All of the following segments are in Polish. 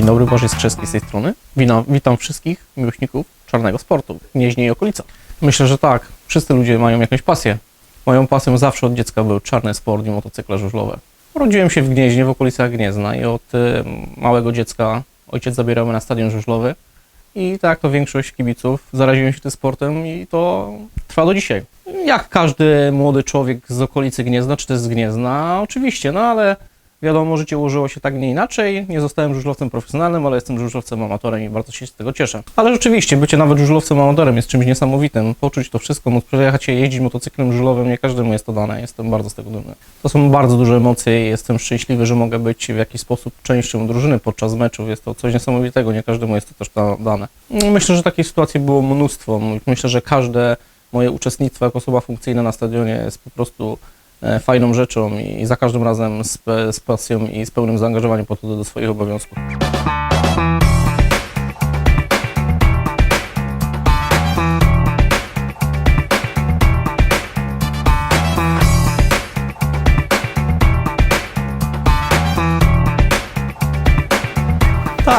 Dzień dobry, Boże Skrzeski z tej strony. Witam, witam wszystkich miłośników czarnego sportu, Gnieźnie i okolica. Myślę, że tak, wszyscy ludzie mają jakąś pasję. Moją pasją zawsze od dziecka był czarny sport i motocykle żużlowe. Urodziłem się w Gnieźnie, w okolicach Gniezna i od małego dziecka ojciec zabierał mnie na stadion żużlowy. I tak to większość kibiców, zaraziłem się tym sportem i to trwa do dzisiaj. Jak każdy młody człowiek z okolicy Gniezna, czy też z Gniezna, oczywiście, no ale wiadomo, życie ułożyło się tak nie inaczej. Nie zostałem żużlowcem profesjonalnym, ale jestem żużlowcem amatorem i bardzo się z tego cieszę. Ale rzeczywiście, bycie nawet żużlowcem amatorem jest czymś niesamowitym. Poczuć to wszystko, móc przejechać się, jeździć motocyklem żużlowym, nie każdemu jest to dane. Jestem bardzo z tego dumny. To są bardzo duże emocje i jestem szczęśliwy, że mogę być w jakiś sposób częścią drużyny podczas meczów. Jest to coś niesamowitego, nie każdemu jest to też da- dane. Myślę, że takich sytuacji było mnóstwo. Myślę, że każde moje uczestnictwo jako osoba funkcyjna na stadionie jest po prostu fajną rzeczą i za każdym razem z, z pasją i z pełnym zaangażowaniem podchodzę do swoich obowiązków.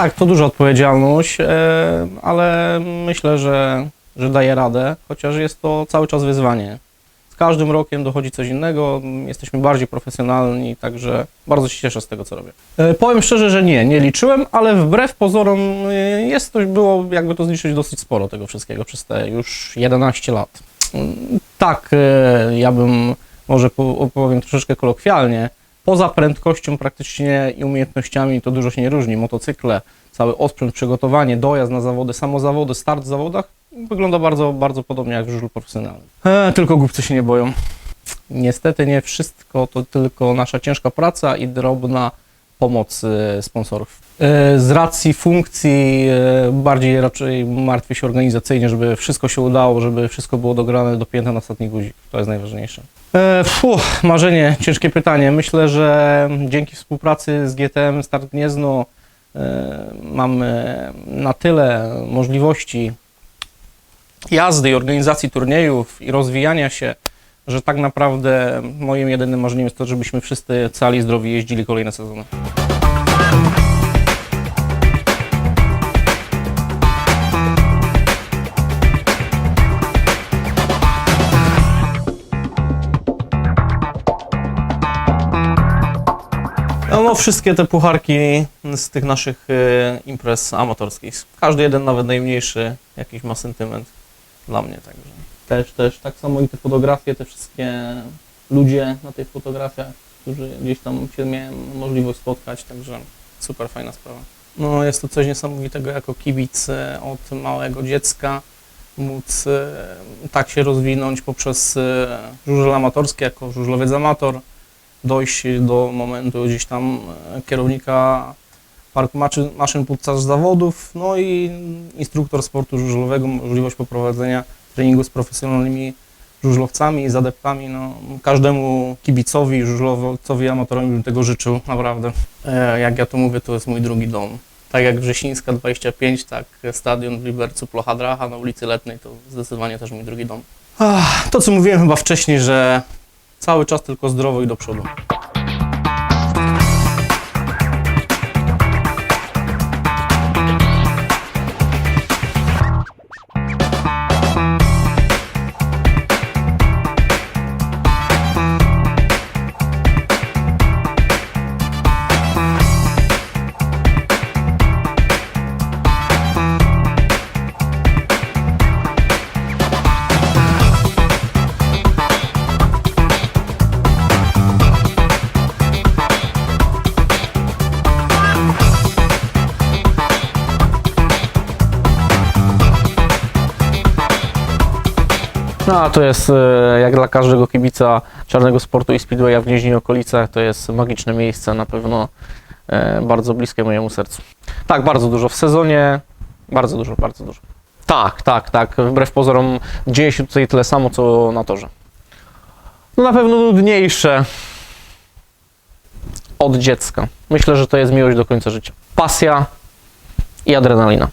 Tak, to duża odpowiedzialność, e, ale myślę, że, że daję radę, chociaż jest to cały czas wyzwanie. Każdym rokiem dochodzi coś innego, jesteśmy bardziej profesjonalni, także bardzo się cieszę z tego, co robię. E, Powiem szczerze, że nie, nie liczyłem, ale wbrew pozorom e, jest to, było, jakby to zliczyć, dosyć sporo tego wszystkiego przez te już 11 lat. Mm, Tak, e, ja bym może po- opowiem troszeczkę kolokwialnie, poza prędkością praktycznie i umiejętnościami to dużo się nie różni. Motocykle, cały osprzęt, przygotowanie, dojazd na zawody, samozawody, start w zawodach wygląda bardzo, bardzo podobnie jak w żużlu profesjonalnym. E, tylko głupcy się nie boją. Niestety nie wszystko to tylko nasza ciężka praca i drobna pomoc e, sponsorów. E, Z racji funkcji e, bardziej raczej martwię się organizacyjnie, żeby wszystko się udało, żeby wszystko było dograne, dopięte na ostatni guzik. To jest najważniejsze. E, fu, marzenie, ciężkie pytanie. Myślę, że dzięki współpracy z GTM Start Gniezno mamy na tyle możliwości jazdy i organizacji turniejów i rozwijania się, że tak naprawdę moim jedynym marzeniem jest to, żebyśmy wszyscy cali zdrowi jeździli kolejne sezony. No, no wszystkie te pucharki z tych naszych e, imprez amatorskich. Każdy jeden, nawet najmniejszy, jakiś ma sentyment dla mnie, także. Też, też, tak samo i te fotografie, te wszystkie ludzie na tych fotografiach, którzy gdzieś tam się miałem możliwość spotkać, także super fajna sprawa. No jest to coś niesamowitego jako kibic e, od małego dziecka, móc e, tak się rozwinąć poprzez e, żużel amatorski jako żużlowiec amator, dojść do momentu gdzieś tam kierownika parku maszyn, podczas zawodów, no i instruktor sportu żużlowego, możliwość poprowadzenia treningu z profesjonalnymi żużlowcami, z adeptami, no każdemu kibicowi, żużlowcowi, amatorowi bym tego życzył, naprawdę. E, jak ja to mówię, to jest mój drugi dom. Tak jak Wrzesińska 25, tak stadion w Libercu Plocha Dracha na ulicy Letnej, to zdecydowanie też mój drugi dom. To co mówiłem chyba wcześniej, że cały czas tylko zdrowo i do przodu. No, a to jest e, jak dla każdego kibica czarnego sportu i speedwaya w Gnieźnie okolicach, to jest magiczne miejsce, na pewno e, bardzo bliskie mojemu sercu. Tak, bardzo dużo w sezonie, bardzo dużo, bardzo dużo. Tak, tak, tak, wbrew pozorom dzieje się tutaj tyle samo, co na torze. No na pewno nudniejsze od dziecka. Myślę, że to jest miłość do końca życia. Pasja i adrenalina.